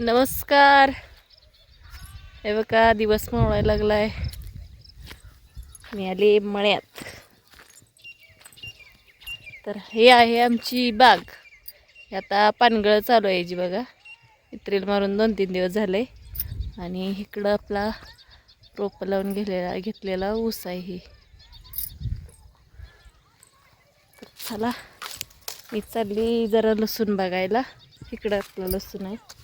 नमस्कार. हे बघा दिवस मावळायला लागलाय. मी आले मळ्यात. तर हे आहे आमची बाग. हे आता पानगळ चालू आहे जी बघा. इत्रेल मारून दोन तीन दिवस झाले. आणि इकडं आपला रोप लावून घेतलेला घेतलेला ऊस आहे ही. तर चला मी चालली जरा लसूण बघायला. इकडं आपलं लसूण आहे.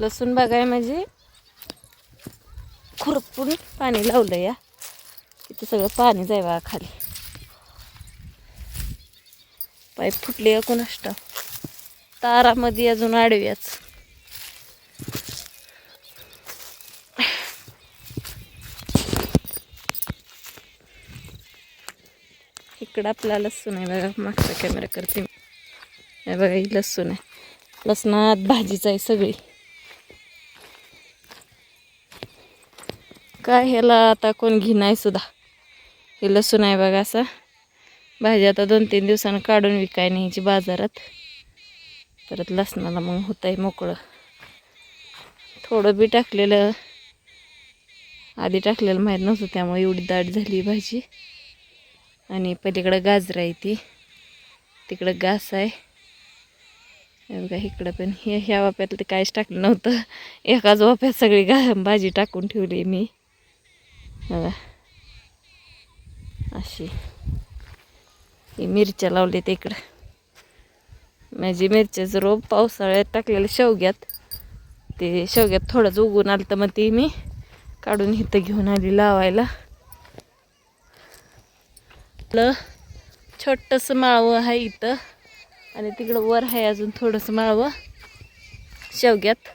लसूण बघाय म्हणजे खुरपून पाणी लावलं या इथं सगळं पाणी जाय बा खाली. पाईप फुटली का कोणाष्ट तारामध्ये अजून आडव्याच. इकडं आपला लसूण आहे बघा मागचा कॅमेरा करते मी. बघा ही लसूण आहे. लसणात भाजीच आहे सगळी. काय ह्याला आता कोण घेणार सुद्धा? हे लसूण आहे बघा असा. भाजी आता दोन तीन दिवसानं काढून विकाय न्यायची बाजारात. परत लसणाला मग होत आहे मोकळं. थोडं बी टाकलेलं आधी टाकलेलं माहीत नव्हतं त्यामुळे एवढी दाट झाली भाजी. आणि पलीकडं गाजर आहे ती. तिकडं घास आहे. बघा इकडं पण हे ह्या वाप्यात काहीच टाकलं नव्हतं. एकाच वाप्यात सगळी गा भाजी टाकून ठेवली मी. बघा. अशी. ही मिरच्या लावली इकडं. माझी मिरच्याचं रोप पावसाळ्यात टाकलेलं शेवग्यात. ते शेवग्यात थोडंच उगून आलं तर मग ती मी काढून इथं घेऊन आली लावायला. आपलं छोटंसं माळवं आहे इथं. आणि तिकडं वर आहे अजून थोडंसं माळवं. शेवग्यात.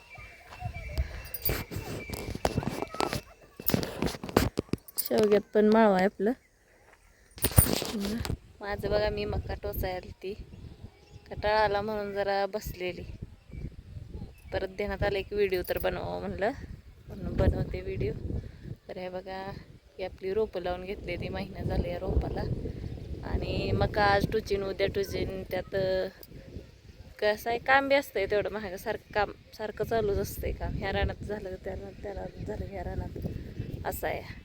शेवग्यात पण माळवं आहे आपलं. माझं बघा मी मका टोचायला ती. कटाळा आला म्हणून जरा बसलेली. परत देण्यात आलं की व्हिडिओ तर बनवावं म्हणलं. म्हणून बनवते व्हिडिओ तर हे बघा ही आपली रोपं लावून घेतली ती महिना झाला या रोपाला. आणि मका आज टुचिन उद्या टुचिन. त्यात कसं आहे काम बी असतंय तेवढं. महाग सारखं काम सारखं चालूच असतंय काम. ह्या रानात झालं त्या त्याला झालं ह्या रानात. असं आहे.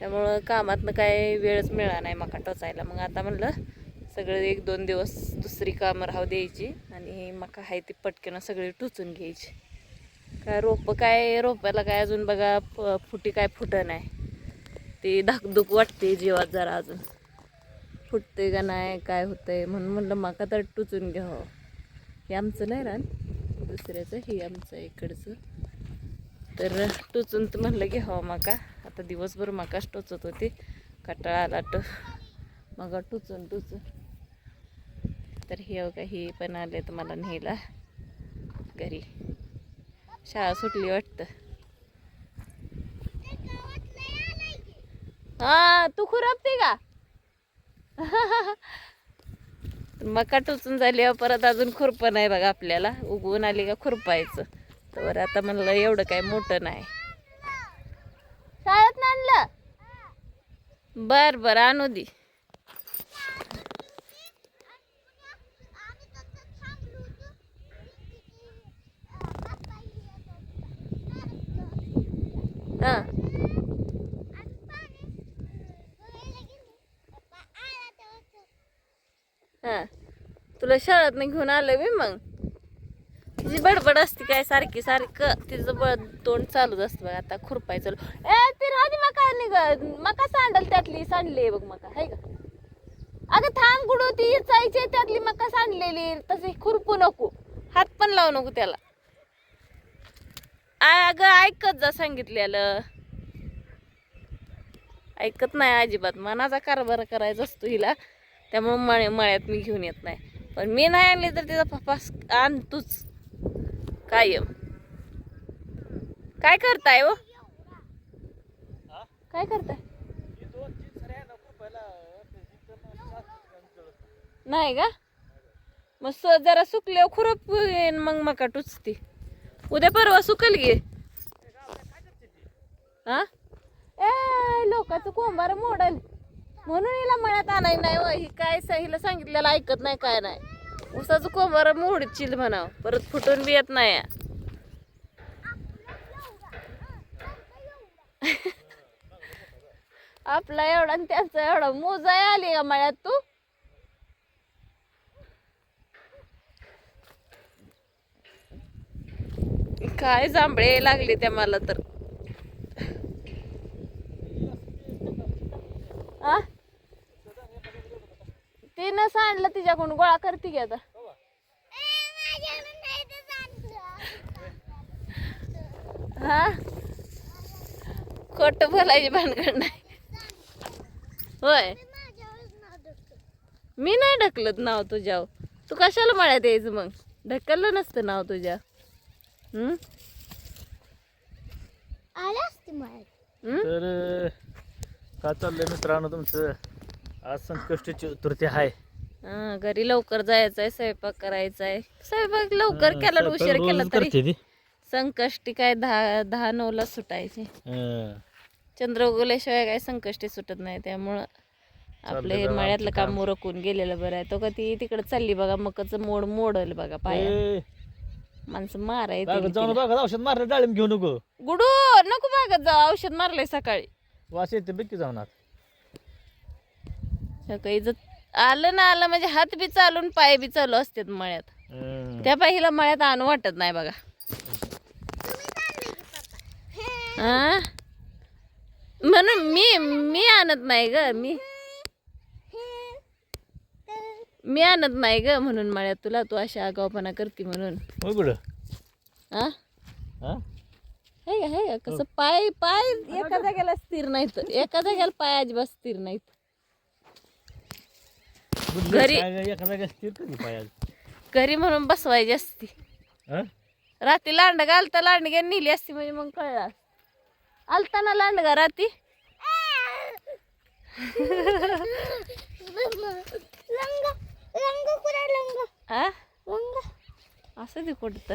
त्यामुळं कामातनं काय वेळच मिळाला नाही मका टोचायला. मग आता म्हणलं सगळं एक दोन दिवस दुसरी कामं राहू द्यायची आणि मका आहे ती पटकन सगळी टुचून घ्यायची. काय रोपं काय रोपाला काय अजून बघा फ- फुटी काय फुटं नाही. ती धाकधूक वाटते जीवात जरा अजून. फुटते का नाही काय होतंय म्हणून म्हणलं मका तर टुचून घ्यावं. हे आमचं नाही रान दुसऱ्याचं हे आमचं इकडचं. तर टोचून तर म्हणलं की हो मका. आता दिवसभर मकाच टोचत होती. कटाळा आला ट मग टुचून टुचून. तर हे बघा पण आले तर मला न्यायला घरी. शाळा सुटली वाटतं. हा तू खुरपते का? मका टोचून झाली परत अजून खुरपं नाही बघा आपल्याला. उगवून आली का खुरपायचं. तर आता म्हणलं एवढं काय मोठं नाही. शाळेत आणलं? बर बर आणू दे. हा. हा. तुला शाळेत घेऊन आलं मी मग. तिची बडबड असते काय सारखी सारखं. तिचं बळ तोंड चालूच असतं बघ आता खुरपाय चालू. ए ती राधी मका निघ मका सांडल त्यातली सांडली बघ मका हाय का? अगं थांब गुडू ती चायची त्यातली मका सांडलेली. तसे खुरपू नको. हात पण लावू नको त्याला. आ- अगं ऐकत जा सांगितलेलं. ऐकत नाही अजिबात. मनाचा कारभार करायचा असतो हिला. त्यामुळे मळे मळ्यात मी घेऊन येत नाही. पण मी नाही आणली तर तिचा पप्पा आण तूच. कायम काय करताय हो? काय करताय? नाही का? मग स- जरा सुकले खुरप मग मका टुचती. उद्या परवा सुकल गे हा? ए लोकांचं कोंबार मोडल. म्हणून हिला मळ्यात आणाय नाही हो. ही काय स- हिला सांगितलेलं ऐकत नाही काय नाही. उसाचं कोंबार मोडचील म्हणाव. परत फुटून बी येत नाही. आपला एवढा आणि त्याचा एवढा मोजाय आली का मळ्यात तू? काय जांभळे लागले त्या मला तर आ सांडलं तिच्याकडून गोळा करते की आता. हा? खोट बोलायची भानगड नाही. होय. मी नाही ढकलत नाव तुझ्यावर. तू कशाला मळ्यात यायचं मग? ढकललं नसतं नाव तुझ्या? तर काय चाललंय मित्रांनो तुमचं? आज संकष्टी चतुर्थी आहे. घरी लवकर जायचंय स्वयंपाक करायचाय. स्वयंपाक लवकर केला उशीर केला तरी संकष्टी काय दहा दहा नऊला सुटायची. हं. चंद्र उगवल्याशिवाय काय संकष्टी सुटत नाही त्यामुळं आपलं हे मळ्यातलं काम. मुरकून गेलेलं बरं आहे. तो का ती तिकडे चालली बघा मकाचं मोड मोडल बघा पाया. माणसं मारा बागेत जाऊन बघा औषध मारलं डाळिंब घेऊ नको गुडू नको बागत जाऊ औषध मारलंय सकाळी. वास येते बिक्की जाऊन. सकाळी आलं ना आलं म्हणजे हात बी चालून पाय बी चालू असतात मळ्यात. त्या पाहिला मळ्यात आणू वाटत नाही बघा. हा म्हणून मी मी आणत नाही ग मी. मी आणत नाही ग म्हणून मळ्यात तुला तू अशी आगावपणा करते म्हणून. हा हा हे हे कसं पाय पाय एका जागेला स्थिर नाहीत. एका जागेला पाय अजिबात स्थिर नाहीत. घरी- कधी घरी म्हणून बसवायची असती. हं? रात्री लांड घालता लांडग्या नेली असती म्हणजे मग कळलं. आलता ना लांडगा राती हा असं ते कुठं तर.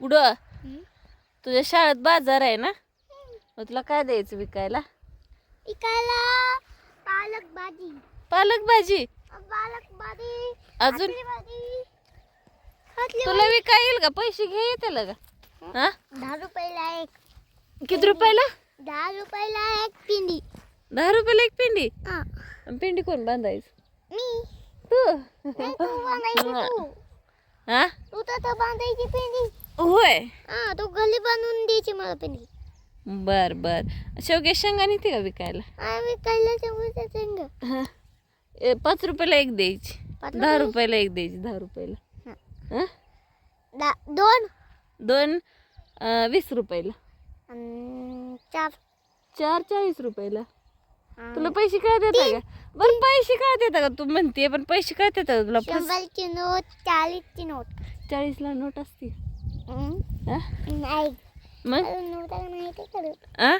उड. तुझ्या शाळेत बाजार आहे ना? मग तुला काय द्यायचं विकायला? इकायला पालक भाजी पालक भाजी पालक भाजी. अजून तुला विकाय येईल का? पैसे घे येते का? हा? दहा रुपयाला एक किती रुपयाला? दहा रुपयाला एक पिंडी. दहा रुपयाला एक पिंडी? हा. पिंडी कोण बांधायचं? मी. तू? हा. तू. तर बांधायची पिंडी. होय. हा तू गली बांधून द्यायची मला पिंडी. बर बर. शेवगे शेंगा नेते का विकायला? हा. ए, पाच रुपयाला एक द्यायची. दहा रुपयाला एक द्यायची दहा रुपयाला. दोन? दोन वीस रुपयाला. चार. चार चाळीस रुपयाला. तुला पैसे काय देता का? बरं पैसे काय देता का? तू म्हणते पण पैसे काय देता का तुला? शंभरची नोट चाळीसची नोट. चाळीसला नोट असते? नाही. मग? आ?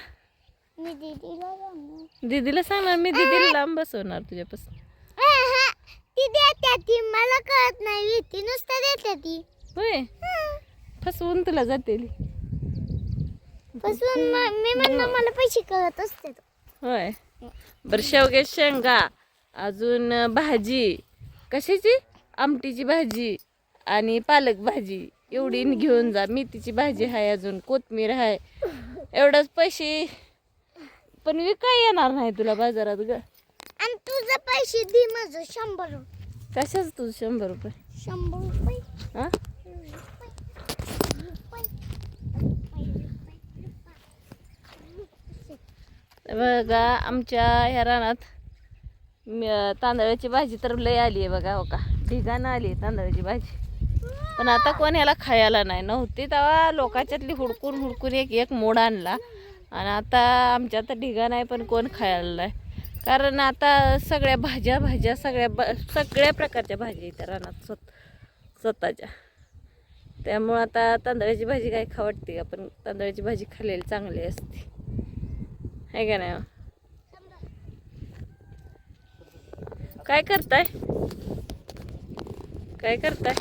दीदीला सांगणार. मी दीदीला लांब बसवणार तुझ्यापासून. ती देत्या ती मला कळत नाही ती नुसतं देत्या ती. होय. फसवून तुला जाते पासून म- मी म्हणलं मला पैसे कळत असते होय? बरं शेवगे शेंगा. अजून भाजी. कशाची? आमटीची भाजी आणि पालक भाजी. एवढी घेऊन जा. मेथीची भाजी आहे अजून कोथमीर आहे एवढंच पैसे. पण विकाय येणार नाही तुला बाजारात ग? आणि तुझं पैसे दे माझं शंभर रुपये. कशाच तुझं शंभर रुपये? शंभर रुपये. हा? बघा आमच्या ह्या रानात म- तांदळाची भाजी तर लय आली आहे बघा हो का? ढिगानं आली आहे तांदळाची भाजी. पण आता कोण याला खायला नाही. नव्हती तेव्हा लोकांच्यातली हुडकून हुडकून एक एक मोड आणला. आणि आता आमच्या आता ढिगा नाही पण कोण खायला नाही. कारण आता सगळ्या भाज्या भाज्या सगळ्या ब सगळ्या प्रकारच्या भाज्या इथं रानात स्वत स्वतःच्या. त्यामुळं आता तांदळाची भाजी काय खा वाटते का? पण तांदळाची भाजी खाल्लेली चांगली असते. आहे का नाही? काय करताय? काय करताय?